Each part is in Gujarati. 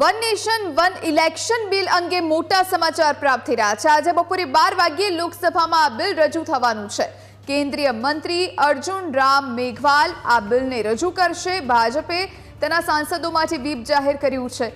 One nation one election bill અંગે મોટા સમાચાર પ્રાપ્ત થઈ રહ્યા છે. આજે બપોરે બાર વાગ્યે લોકસભામાં આ બિલ રજૂ થવાનું છે. કેન્દ્રીય મંત્રી અર્જુન રામ મેઘવાલ આ બિલને રજૂ કરશે. ભાજપે તેના સાંસદો માટે વ્હીપ જાહેર કર્યું છે.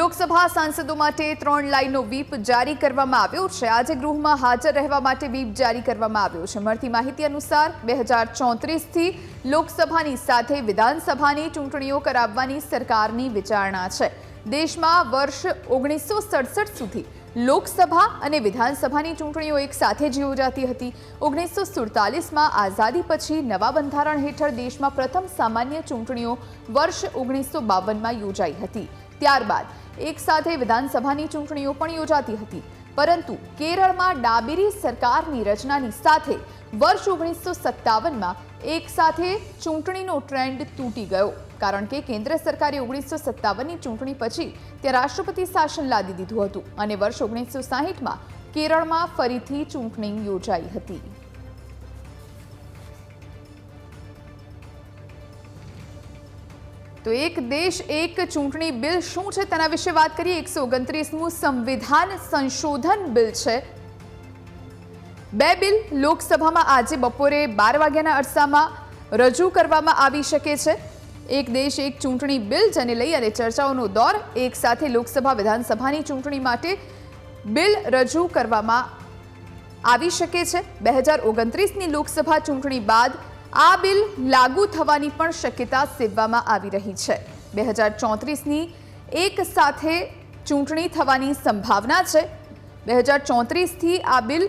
લોકસભા સાંસદો માટે ત્રણ લાઈનનો વ્હીપ જારી કરવામાં આવ્યો છે. આજે ગૃહમાં હાજર રહેવા માટે વ્હીપ જારી કરવામાં આવ્યો છે. મળતી માહિતી અનુસાર બે હજાર ચોત્રીસથી લોકસભાની સાથે વિધાનસભાની ચૂંટણીઓ કરાવવાની સરકારની વિચારણા છે. દેશમાં વર્ષ ઓગણીસો સડસઠ સુધી લોકસભા અને વિધાનસભાની ચૂંટણીઓ એક સાથે જ યોજાતી હતી. ઓગણીસો સુડતાલીસમાં આઝાદી પછી નવા બંધારણ હેઠળ દેશમાં પ્રથમ સામાન્ય ચૂંટણીઓ વર્ષ ઓગણીસો બાવનમાં યોજાઈ હતી. ત્યારબાદ એક સાથે વિધાનસભાની ચૂંટણીઓ પણ યોજાતી હતી. પરંતુ કેરળમાં ડાબેરી સરકારની રચનાની સાથે વર્ષ ઓગણીસો સત્તાવનમાં એક સાથે ચૂંટણીનો ટ્રેન્ડ તૂટી ગયો. કારણ કે કેન્દ્ર સરકારે ઓગણીસો સત્તાવનની ચૂંટણી પછી ત્યાં રાષ્ટ્રપતિ શાસન લાદી દીધું હતું અને વર્ષ ઓગણીસો સાહીઠમાં કેરળમાં ફરીથી ચૂંટણી યોજાઈ હતી. તો એક દેશ, એક ચૂંટણી બિલ શું છે તેના વિશે વાત કરીએ? એકસો ઓગણત્રીસમું સંવિધાન સંશોધન બિલ છે. બે બિલ લોકસભામાં આજે બપોરે બાર વાગ્યાના અરસામાં રજૂ કરવામાં આવી શકે છે. એક દેશ, એક ચૂંટણી બિલ જેને લઈ અને ચર્ચાઓનો દોર એક સાથે લોકસભા વિધાનસભાની ચૂંટણી માટે બિલ રજૂ કરવામાં આવી શકે છે. બે હજાર ઓગણત્રીસની લોકસભા ચૂંટણી બાદ આ બિલ લાગુ થવાની પણ શક્યતા સેવવામાં આવી રહી છે. બે હજાર ચોત્રીસની એક સાથે ચૂંટણી થવાની સંભાવના છે. બે હજાર ચોત્રીસથી આ બિલ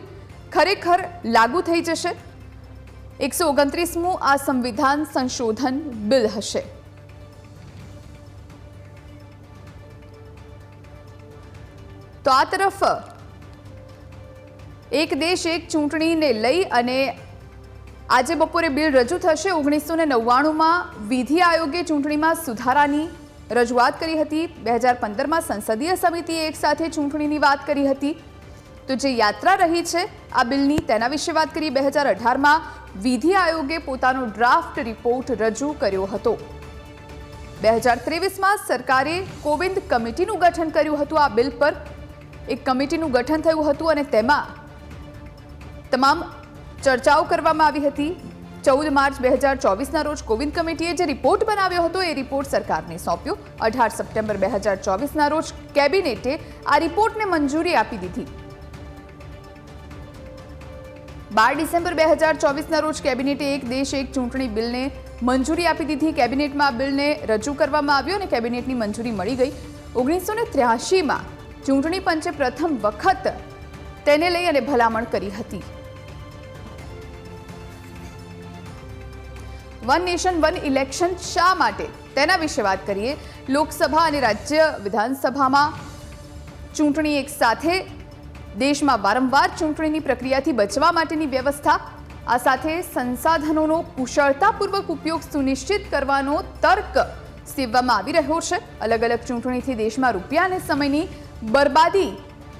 ખરેખર લાગુ થઈ જશે. એકસો ઓગણત્રીસમું આ સંવિધાન સંશોધન બિલ હશે. તો આ તરફ એક દેશ એક ચૂંટણીને લઈ અને આજે બપોરે બિલ રજૂ થશે. ઓગણીસો ને નવ્વાણુંમાં વિધિ આયોગે ચૂંટણીમાં સુધારાની રજૂઆત કરી હતી. બે હજાર પંદરમાં સંસદીય સમિતિએ એક સાથે ચૂંટણીની વાત કરી હતી. તો જે યાત્રા રહી છે, આ બિલની તેના વિશે વાત કરી બે હજાર અઢારમાં વિધિ આયોગે પોતાનો ડ્રાફ્ટ રિપોર્ટ રજૂ કર્યો હતો. બે હજાર ત્રેવીસમાં સરકારે કોવિંદ કમિટીનું ગઠન કર્યું હતું આ બિલ પર. એક કમિટીનું ગઠન થયું હતું અને તેમાં તમામ ચર્ચાઓ કરવામાં આવી હતી. ચૌદ માર્ચ બે હજાર ચોવીસના રોજ કોવિંદ કમિટીએ જે રિપોર્ટ બનાવ્યો હતો એ રિપોર્ટ સરકારને સોંપ્યો. અઢાર સપ્ટેમ્બર બે હજાર ચોવીસના રોજ કેબિનેટે આ રિપોર્ટને મંજૂરી આપી દીધી. બાર ડિસેમ્બર બે હજાર ચોવીસના રોજ કેબિનેટે એક દેશ એક ચૂંટણી બિલને મંજૂરી આપી દીધી. કેબિનેટમાં આ બિલને રજૂ કરવામાં આવ્યો અને કેબિનેટની મંજૂરી મળી ગઈ. ઓગણીસો ને ત્ર્યાસીમાં ચૂંટણી પંચે પ્રથમ વખત તેને લઈ અને ભલામણ કરી હતી. વન નેશન, વન ઇલેક્શન શા માટે? તેના વિશે વાત કરીએ. લોકસભા અને રાજ્ય વિધાનસભામાં ચૂંટણી એક સાથે દેશમાં વારંવાર ચૂંટણીની પ્રક્રિયાથી બચવા માટેની વ્યવસ્થા, આ સાથે સંસાધનોનો કુશળતાપૂર્વક ઉપયોગ સુનિશ્ચિત કરવાનો તર્ક સેવવામાં આવી રહ્યો છે. અલગ અલગ ચૂંટણીથી દેશમાં રૂપિયા અને સમયની બરબાદી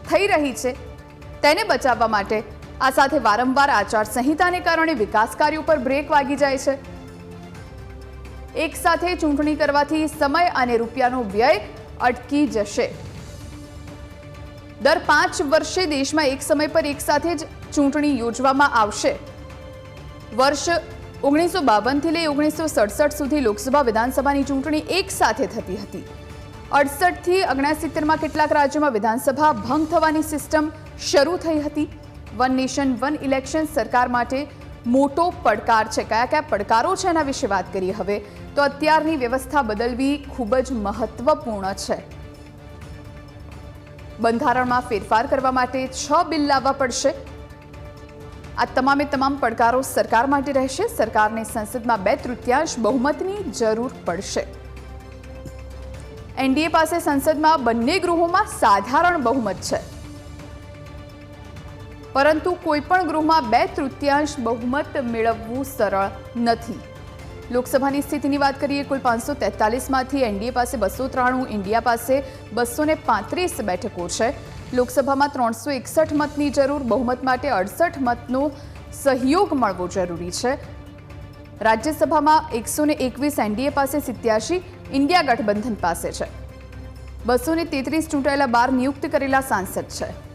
થઈ રહી છે તેને બચાવવા માટે. આ સાથે વારંવાર આચારસંહિતાને કારણે વિકાસ કાર્યો પર બ્રેક વાગી જાય છે. એક સાથે ચૂંટણી કરવાથી સમય અને રૂપિયાનો વ્યય અટકી જશે. દર પાંચ વર્ષે દેશમાં એક સમય પર એક સાથે જ ચૂંટણી યોજવામાં આવશે. વર્ષ ઓગણીસો બાવનથી લઈ ઓગણીસો સડસઠ સુધી લોકસભા વિધાનસભાની ચૂંટણી એક સાથે થતી હતી. અડસઠથી ઓગણસિત્તેરમાં કેટલાક રાજ્યોમાં વિધાનસભા ભંગ થવાની સિસ્ટમ શરૂ થઈ હતી. વન નેશન, વન ઇલેક્શન સરકાર માટે મોટો પડકાર છે. કયા કયા પડકારો છે એના વિશે વાત કરીએ હવે? તો અત્યારની વ્યવસ્થા બદલવી ખૂબ જ મહત્વપૂર્ણ છે. બંધારણમાં ફેરફાર કરવા માટે છ બિલ લાવવા પડશે. આ તમામે તમામ પડકારો સરકાર માટે રહેશે. સરકારને સંસદમાં બે તૃતીયાંશ બહુમતની જરૂર પડશે. એનડીએ પાસે સંસદમાં બંને ગૃહોમાં સાધારણ બહુમત છે. પરંતુ કોઈપણ ગૃહમાં બે તૃતીયાંશ બહુમત મેળવવું સરળ નથી. લોકસભાની સ્થિતિની વાત કરીએ, કુલ પાંચસો તેતાલીસમાંથી એનડીએ પાસે બસો ત્રાણું, ઇન્ડિયા પાસે બસો પાંત્રીસ બેઠકો છે. લોકસભામાં ત્રણસો એકસઠ મતની જરૂર, બહુમત માટે અડસઠ મતનો સહયોગ મળવો જરૂરી છે. રાજ્યસભામાં એકસો એકવીસ, એનડીએ પાસે સિત્યાસી ઇન્ડિયા ગઠબંધન પાસે છે. બસો તેત્રીસ ચૂંટાયેલા બાર નિયુક્ત કરેલા સાંસદ છે.